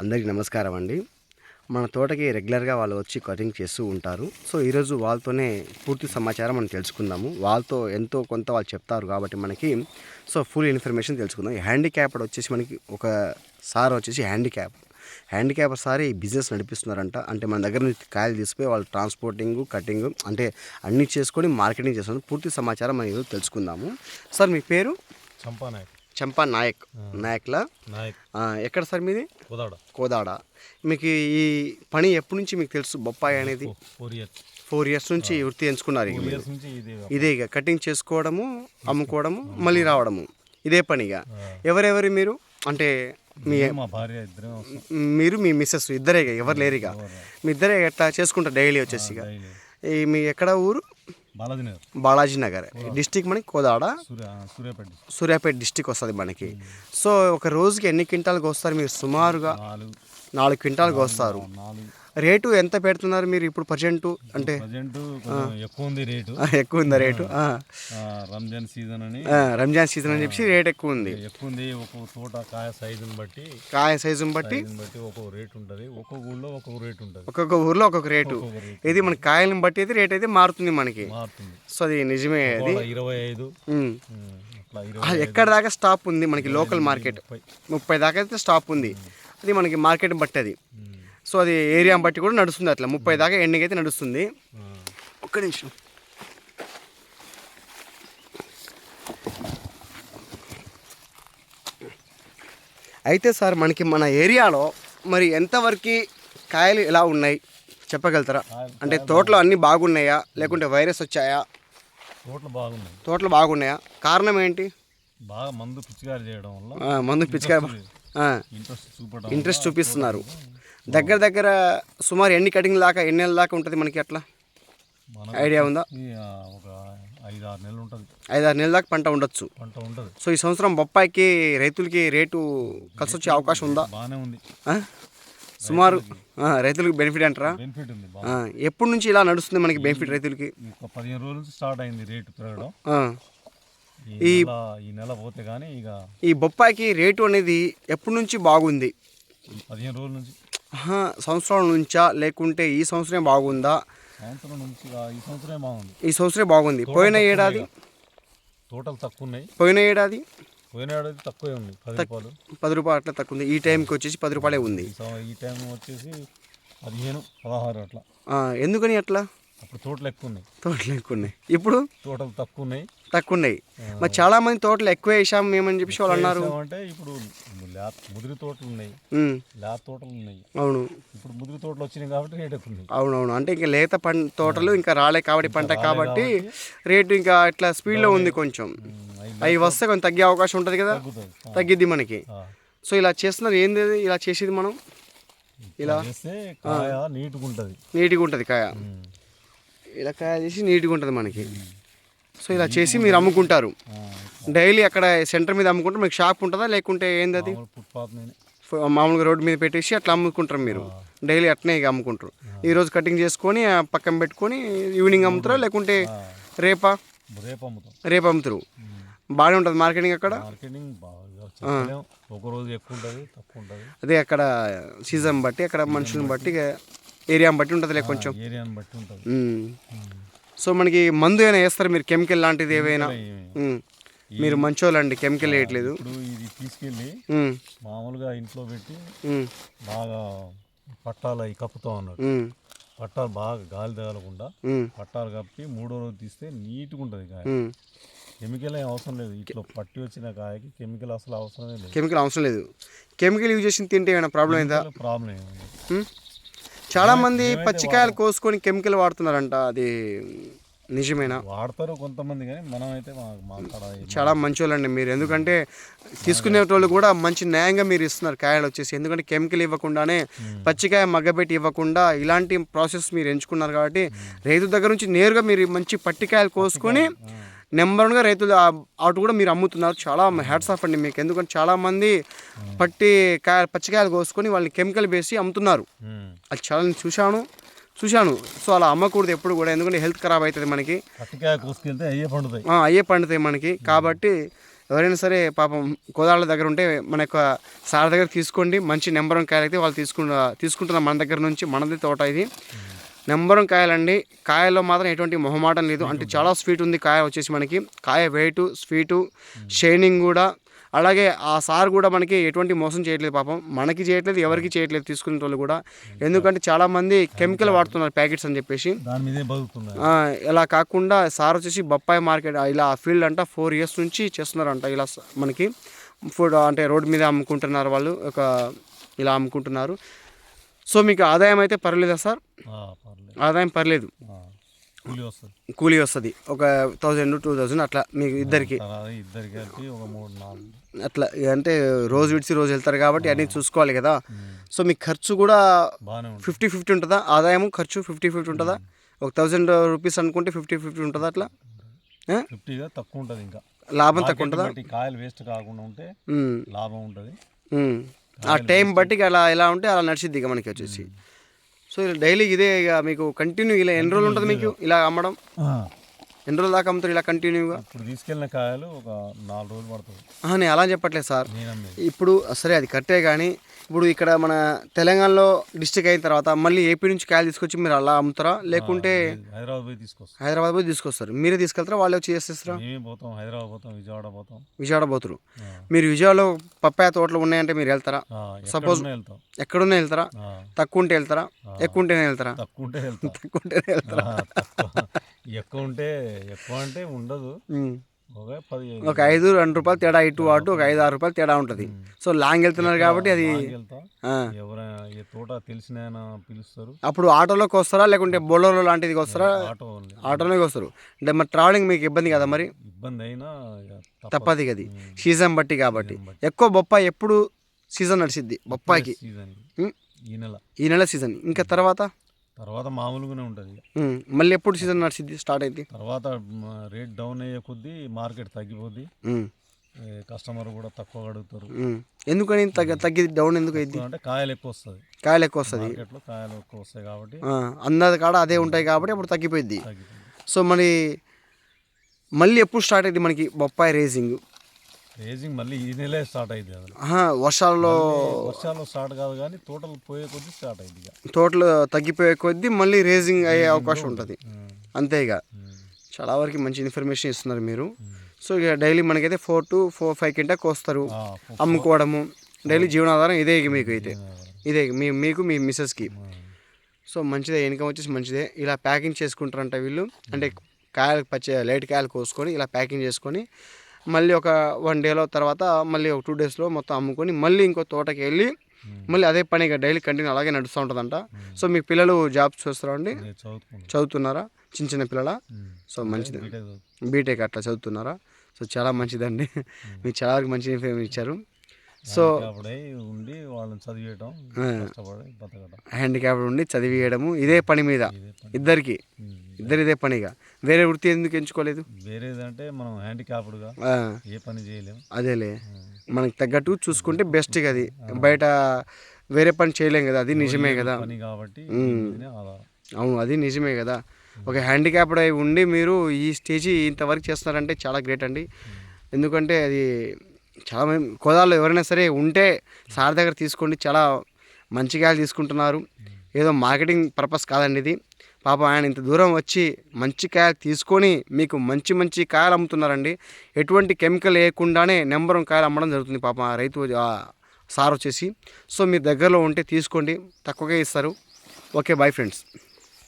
అందరికీ నమస్కారం అండి. మన తోటకి రెగ్యులర్గా వాళ్ళు వచ్చి కటింగ్ చేస్తూ ఉంటారు. సో ఈరోజు వాళ్ళతోనే పూర్తి సమాచారం మనం తెలుసుకుందాము. వాళ్ళతో ఎంతో కొంత వాళ్ళు చెప్తారు కాబట్టి మనకి సో ఫుల్ ఇన్ఫర్మేషన్ తెలుసుకుందాం. హ్యాండిక్యాప్డ్ వచ్చేసి మనకి ఒక సార్ వచ్చేసి హ్యాండిక్యాప్. హ్యాండిక్యాప్ సార్ ఈ బిజినెస్ నడిపిస్తున్నారంట. అంటే మన దగ్గర నుంచి కాయలు తీసుకుపోయి వాళ్ళు ట్రాన్స్పోర్టింగ్ కటింగ్ అంటే అన్నీ చేసుకొని మార్కెటింగ్ చేస్తున్నారు. పూర్తి సమాచారం మనం ఈరోజు తెలుసుకుందాము. సార్ మీ పేరు? చంపానాయక్. చంపా నాయక్ నాయక్లా. ఎక్కడ సార్ మీది? కుదాడ. కోదాడ. మీకు ఈ పని ఎప్పటి నుంచి మీకు తెలుసు బొప్పాయి అనేది? Four years. ఫోర్ ఇయర్స్ నుంచి వృత్తి ఎంచుకున్నారు ఇది ఇక. కటింగ్ చేసుకోవడము అమ్ముకోవడము మళ్ళీ రావడము. ఇదే పనిగా ఎవరెవరు మీరు? అంటే మీ మీరు మీ మిస్సెస్ ఇద్దరే ఎవరు లేరు ఇక. మీ ఇద్దరే ఎట్లా చేసుకుంటారు డైలీ వచ్చేసి ఇక. మీ ఎక్కడ ఊరు? బాలాజీ నగర్ డిస్టిక్ మనకి కోదాడ సూర్య సూర్యాపేట సూర్యాపేట డిస్టిక్ వస్తుంది మనకి. సో ఒక రోజుకి ఎన్ని క్వింటాలకు వస్తారు మీరు సుమారుగా? నాలుగు క్వింటాలకు వస్తారు నాలుగు. రేటు ఎంత పెడుతున్నారు మీరు ఇప్పుడు ప్రజెంట్ అంటే ఎక్కువ ఉంది రేటు. ఎక్కువ ఉందా రేటు? రంజాన్ సీజన్ అని. రంజాన్ సీజన్ అని చెప్పి రేట్ ఎక్కువ ఉంది. ఎక్కువ ఉంది. ఒక్కొక్క తోట కాయ సైజుని బట్టి కాయ సైజుని బట్టి బట్టి ఒక్కొక్క రేట్ ఉంటుంది. ఒక్కొక్క ఊళ్ళో ఒక్కొక్క రేట్ ఉంటుంది. ఒక్కొక్క ఊర్లో ఒక్కొక్క రేటు. ఇది మన కాయలను బట్టి అయితే రేట్ అయితే మారుతుంది మనకి. సో అది నిజమే అది. ఇరవై ఐదు. ఎక్కడ దాకా స్టాప్ ఉంది మనకి లోకల్ మార్కెట్ ముప్పై. దాకా అయితే స్టాప్ ఉంది. అది మనకి మార్కెట్ బట్టి అది సో అది ఏరియా బట్టి కూడా నడుస్తుంది అట్లా. ముప్పై దాకా ఎండింగ్ అయితే నడుస్తుంది. ఒక్క నిమిషం. అయితే సార్ మనకి మన ఏరియాలో మరి ఎంతవరకు కాయలు ఎలా ఉన్నాయి? చెప్పగలుగుతారా? అంటే తోటలో అన్నీ బాగున్నాయా? లేకుంటే వైరస్ వచ్చాయా? తోటలు బాగున్నాయి. తోటలు బాగున్నాయా? కారణం ఏంటి? బాగా మందు పిచ్చికారి చేయడం వల్ల మందు పిచ్చికాయ ఇంట్రెస్ట్ చూపిస్తున్నారు. దగ్గర దగ్గర సుమారు ఎన్ని కటింగ్ దాకా ఎన్ని నెలల దాకా ఉంటుంది మనకి అట్లా? ఐడియా ఉందా? నెలలు ఉంటుంది. ఐదారు నెలల దాకా పంట ఉండొచ్చు. పంట సో ఈ సంవత్సరం బొప్పాయికి రైతులకి రేటు కలిసి వచ్చే అవకాశం ఉందా? బాగానే ఉంది. ఆ? సుమారు రైతులకు. బెనిఫిట్ అంటారా? బెనిఫిట్ ఉంది ఎప్పటి నుంచి ఇలా నడుస్తుంది మనకి బెనిఫిట్ రైతులకి? పదిహేను రోజుల నుంచి స్టార్ట్ అయింది రేటు పెరగడం. ఈ ఈ నెల పోతే కానీ ఇక ఈ బొప్పాయికి రేటు అనేది ఎప్పటి నుంచి బాగుంది? పదిహేను రోజుల నుంచి. సంవత్సరం నుంచా? లేకుంటే ఈ సంవత్సరం బాగుందా? సంవత్సరం నుంచి ఈ సంవత్సరమే బాగుంది. ఈ సంవత్సరం బాగుంది. పోయిన ఏడాది? తోటలు తక్కువ ఉన్నాయి పోయిన ఏడాది? పోయిన ఏడాది తక్కువే ఉంది పది రూపాయలు. పది రూపాయలు అట్లా తక్కువ ఉంది ఈ టైంకి వచ్చేసి పది రూపాయలే ఉంది. ఈ టైం వచ్చేసి పదిహేను పదహారు అట్లా. ఎందుకని అట్లా? అప్పుడు తోటలు ఎక్కువ ఉన్నాయి తోటలు ఎక్కువ ఉన్నాయి ఇప్పుడు? తోటలు తక్కువ ఉన్నాయి తక్కువ ఉన్నాయి మరి చాలా మంది తోటలు ఎక్కువ వేసాం మేమని చెప్పేసి వాళ్ళు అన్నారు. అంటే ఇప్పుడు ముదిరి తోటలు ఉన్నాయి. లేత తోటలు ఉన్నాయి. అవును. ఇప్పుడు ముదిరి తోటలు వచ్చినాయి కాబట్టి రేట్ ఎక్కువ ఉంది. అవునవును. అంటే ఇంకా లేత పంట తోటలు ఇంకా రాలే కాబట్టి పంట కాబట్టి రేటు ఇంకా ఇట్లా స్పీడ్లో ఉంది కొంచెం. అవి వస్తే కొంచెం తగ్గే అవకాశం ఉంటుంది కదా? తగ్గిద్ది మనకి. సో ఇలా చేస్తున్నారు ఏంది? ఇలా చేసేది మనం? ఇలా నీట్గా ఉంటుంది. నీట్గా ఉంటుంది కాయ. ఇలా కాయ చేసి నీట్గా ఉంటుంది మనకి. సో ఇలా చేసి మీరు అమ్ముకుంటారు. డైలీ అక్కడ సెంటర్ మీద అమ్ముకుంటే మీకు షాప్ ఉంటుందా? లేకుంటే ఏంది అది? మామూలుగా రోడ్డు మీద పెట్టేసి అట్లా అమ్ముకుంటారు మీరు. డైలీ అట్నే ఇక అమ్ముకుంటారు. ఈరోజు కటింగ్ చేసుకొని పక్కన పెట్టుకొని ఈవినింగ్ అమ్ముతారా? లేకుంటే రేపా? రేపు అమ్ముతాం. రేపు అమ్ముతారు. బాగానే ఉంటుంది మార్కెటింగ్ అక్కడ? అదే అక్కడ సీజన్ బట్టి అక్కడ మనుషులను బట్టి ఏరియాని బట్టి ఉంటుందిలే కొంచెం ఏరియాని బట్టి ఉంటుంది. సో మనకి మందు ఏమైనా వేస్తారు మీరు కెమికల్ లాంటిది ఏవైనా. మీరు మంచోళ్ళండి కెమికల్ వేయట్లేదు ఇప్పుడు ఇది తీసుకెళ్ళి. మామూలుగా ఇంట్లో పెట్టి. బాగా పట్టాలు అవి కప్పుతాం ఉమ్. పట్టాలు బాగా గాలి తగలకుండా. పట్టాలు కప్పి మూడో రోజు తీస్తే నీట్గా ఉంటుంది కాయ. కెమికల్ ఏం అవసరం లేదు ఇట్లా పట్టి వచ్చిన కాయకి కెమికల్ అసలు అవసరమే లేదు కెమికల్ అవసరం లేదు కెమికల్ యూజ్ చేసి తింటే ఏమైనా ప్రాబ్లం అయిందా ప్రాబ్లం ఏమి ఉమ్. చాలా మంది పచ్చికాయలు కోసుకొని కెమికల్ వాడుతున్నారంట అది నిజమేనా? వాడతారు కొంతమంది కానీ మనం అయితే చాలా మంచోళ్ళండి మీరు. ఎందుకంటే తీసుకునే వాళ్ళు కూడా మంచి న్యాయంగా మీరు ఇస్తున్నారు కాయలు వచ్చేసి. ఎందుకంటే కెమికల్ ఇవ్వకుండానే పచ్చికాయ మగ్గబెట్టి ఇవ్వకుండా ఇలాంటి ప్రాసెస్ మీరు ఎంచుకున్నారు కాబట్టి రైతు దగ్గర నుంచి నేరుగా మీరు మంచి పట్టికాయలు కోసుకొని నెంబర్ వన్గా రైతులు అటు కూడా మీరు అమ్ముతున్నారు. చాలా హ్యాట్స్ ఆఫ్ అండి మీకు. ఎందుకంటే చాలా మంది పట్టి కాయ పచ్చికాయలు కోసుకొని వాళ్ళని కెమికల్ వేసి అమ్ముతున్నారు. అది చాలా నేను చూశాను. చూశాను. సో అలా అమ్మకూడదు ఎప్పుడు కూడా. ఎందుకంటే హెల్త్ ఖరాబ్ అవుతుంది మనకి. అయ్యే పండుతాయి. మనకి. కాబట్టి ఎవరైనా సరే పాపం కోదాళ్ళ దగ్గర ఉంటే మన యొక్క సార్ దగ్గర తీసుకోండి. మంచి నెంబర్ వన్ కాయలు అయితే వాళ్ళు తీసుకుంట తీసుకుంటున్న మన దగ్గర నుంచి. మనది తోట ఇది. నెంబర్ కాయలండి. కాయల్లో మాత్రం ఎటువంటి మొహమాటం లేదు. అంటే చాలా స్వీట్ ఉంది కాయ వచ్చేసి మనకి. కాయ వెయిట్ స్వీటు షైనింగ్ కూడా. అలాగే ఆ సార్ కూడా మనకి ఎటువంటి మోసం చేయట్లేదు పాపం. మనకి చేయట్లేదు ఎవరికి చేయట్లేదు తీసుకునే వాళ్ళు కూడా. ఎందుకంటే చాలామంది కెమికల్ వాడుతున్నారు ప్యాకెట్స్ అని చెప్పేసి. ఇలా కాకుండా సార్ వచ్చేసి బొప్పాయి మార్కెట్ ఇలా ఫీల్డ్ అంట ఫోర్ ఇయర్స్ నుంచి చేస్తున్నారంట ఇలా మనకి. ఫుడ్ అంటే రోడ్డు మీద అమ్ముకుంటున్నారు వాళ్ళు ఒక ఇలా అమ్ముకుంటున్నారు. సో మీకు ఆదాయం అయితే పర్లేదా సార్? ఆదాయం పర్లేదు. కూలి వస్తుంది. ఒక థౌజండ్ టూ థౌజండ్ అట్లా మీకు ఇద్దరికి. అట్లా అంటే రోజు విడిచి రోజు వెళ్తారు కాబట్టి అన్నీ చూసుకోవాలి కదా. సో మీ ఖర్చు కూడా ఫిఫ్టీ ఫిఫ్టీ ఉంటుందా? ఆదాయం ఖర్చు ఫిఫ్టీ ఫిఫ్టీ ఉంటుందా? ఒక థౌజండ్ రూపీస్ అనుకుంటే ఫిఫ్టీ ఫిఫ్టీ ఉంటుందా అట్లా? ఫిఫ్టీగా తక్కువ ఉంటుంది ఇంకా. లాభం తక్కువ ఉంటుందా? కాయలు వేస్ట్ కాకుండా ఉంటే లాభం ఉంటుంది. ఆ టైం బట్టి అలా ఎలా ఉంటే అలా నడిచిద్ది ఇక మనకి వచ్చేసి. సో ఇలా డైలీ ఇదే ఇక మీకు కంటిన్యూ ఇలా ఎన్ని రోజులు ఉంటుంది మీకు ఇలా అమ్మడం? ఎన్ని రోజులు దాకా అమ్ముతారు ఇలా కంటిన్యూగా ఇప్పుడు తీసుకెళ్ళిన కాయలు ఒక నాలుగు రోజులు పడుతుంది. నేను అలా చెప్పట్లేదు సార్. ఇప్పుడు సరే అది కట్టే కానీ ఇప్పుడు ఇక్కడ మన తెలంగాణలో డిస్టిక్ అయిన తర్వాత మళ్ళీ ఏపీ నుంచి కాయలు తీసుకొచ్చి మీరు అలా అమ్ముతారా? లేకుంటే హైదరాబాద్ పోయి తీసుకొస్తాం హైదరాబాద్ పోయి తీసుకొస్తారు. మీరే తీసుకెళ్తారా? వాళ్ళే వచ్చి చేసేస్తారా? మేమే పోతాం హైదరాబాద్ పోతాం విజయవాడ పోతాం. విజయవాడ పోతురు. మీరు విజయవాడలో పప్పాయ తోటలు ఉన్నాయంటే మీరు వెళ్తారా? Suppose- ఎక్కడున్నా వెళ్తాం. ఎక్కడున్నా వెళ్తారా? తక్కువ ఉంటే వెళ్తారా? ఎక్కువ ఉంటేనే వెళ్తారా? తక్కువ ఉంటే తక్కువ ఉంటేనే వెళ్తారా? ఎక్కువ ఉంటే ఎక్కువ అంటే ఉండదు. ఒక ఐదు రెండు రూపాయలు తేడా ఇటు అటు ఒక ఐదు ఆరు రూపాయలు తేడా ఉంటుంది. సో లాంగ్ వెళ్తున్నారు కాబట్టి అది తోట తెలిసిన పిలుస్తారు? అప్పుడు ఆటోలోకి వస్తారా లేకుంటే బొలరో లాంటిది వస్తారా. ఆటోలోకి వస్తారు. అంటే మరి ట్రావెలింగ్ మీకు ఇబ్బంది కదా మరి? ఇబ్బంది అయినా తప్పదు. అది. సీజన్ బట్టి కాబట్టి. ఎక్కువ బొప్పాయి ఎప్పుడు సీజన్ నడిచిద్ది? బొప్పాయికి. నెల. ఈ నెల సీజన్. ఇంకా తర్వాత? తర్వాత మామూలుగానే ఉంటుంది. మళ్ళీ ఎప్పుడు సీజన్ నడిచిద్ది స్టార్ట్ అయింది తర్వాత రేట్ డౌన్ అయ్యే కొద్దీ మార్కెట్ తగ్గిపోద్ది. కస్టమర్ కూడా తక్కువ అడుగుతారు. ఎందుకని తగ్గ తగ్గి డౌన్ ఎందుకు అయింది అంటే కాయలు ఎక్కువ వస్తుంది. కాయలు ఎక్కువ వస్తుంది. మార్కెట్లో కాయలు ఎక్కువ వస్తాయి కాబట్టి అందరి కాడ అదే ఉంటాయి కాబట్టి అప్పుడు తగ్గిపోయింది తగ్గిపోయింది సో మరి మళ్ళీ ఎప్పుడు స్టార్ట్ అయింది మనకి బొప్పాయి రేసింగ్? రేజింగ్ మళ్ళీ ఈ నెలే స్టార్ట్ అయింది వర్షాల్లో వర్షాలు స్టార్ట్ కాదు కానీ తోటలు పోయే కొద్దీ స్టార్ట్ అయింది తోటలు తగ్గిపోయే కొద్దీ మళ్ళీ రేసింగ్ అయ్యే అవకాశం ఉంటుంది. అంతే ఇక. చాలా వరకు మంచి ఇన్ఫర్మేషన్ ఇస్తున్నారు మీరు. సో ఇక డైలీ మనకైతే ఫోర్ టు ఫోర్ ఫైవ్ కింటాకి వస్తారు ఆ, అమ్ముకోవడము డైలీ జీవనాధారం ఇదే ఇక మీకు అయితే. ఇదే మీ మీకు మీ మిస్సెస్కి సో మంచిదే ఇన్కమ్ వచ్చేసి మంచిదే. ఇలా ప్యాకింగ్ చేసుకుంటారంట వీళ్ళు. అంటే కాయలు పచ్చ లైట్ కాయలు కోసుకొని ఇలా ప్యాకింగ్ చేసుకొని మళ్ళీ ఒక వన్ డేలో తర్వాత మళ్ళీ ఒక టూ డేస్లో మొత్తం అమ్ముకొని మళ్ళీ ఇంకో తోటకి వెళ్ళి మళ్ళీ అదే పనిగా డైలీ కంటిన్యూ అలాగే నడుస్తూ ఉంటుందంట. సో మీ పిల్లలు జాబ్స్ చూస్తారా అండి? చదువుతున్నారా? చిన్న చిన్న పిల్లల. సో మంచిది. బీటెక్ అట్లా చదువుతున్నారా? సో చాలా మంచిదండి. మీకు చాలా వరకు మంచి ఇన్ఫర్మేషన్ ఇచ్చారు. సో ఉండి వాళ్ళని చదివేయటం కష్టపడి బతకడం హ్యాండిక్యాప్ ఉండి చదివేయడము ఇదే పని మీద ఇద్దరికి. ఇద్దరు ఇదే పనిగా. వేరే వృత్తి ఎందుకు ఎంచుకోలేదు? వేరేదంటే మనం హ్యాండిక్యాప్డ్గా ఏ పని చేయలేము అదేలే. మనకి తగ్గట్టు చూసుకుంటే బెస్ట్ అది. బయట వేరే పని చేయలేం కదా అది నిజమే కదా. పని కాబట్టి అవును అది నిజమే కదా. ఒక హ్యాండిక్యాప్డ్ అయి ఉండి మీరు ఈ స్టేజ్ ఇంతవరకు చేస్తున్నారంటే చాలా గ్రేట్ అండి. ఎందుకంటే అది చాలా మంది కోదాల్లో ఎవరైనా సరే ఉంటే సార్ దగ్గర తీసుకోండి చాలా మంచి కాయలు తీసుకుంటున్నారు. ఏదో మార్కెటింగ్ పర్పస్ కాదండి ఇది. పాపం ఆయన ఇంత దూరం వచ్చి మంచి కాయలు తీసుకొని మీకు మంచి మంచి కాయలు అమ్ముతున్నారండి. ఎటువంటి కెమికల్ వేయకుండానే నెంబర్ వన్ కాయలు అమ్మడం జరుగుతుంది పాపం ఆ రైతు సార్ వచ్చేసి. సో మీ దగ్గరలో ఉంటే తీసుకోండి తక్కువగా ఇస్తారు. Okay bye friends.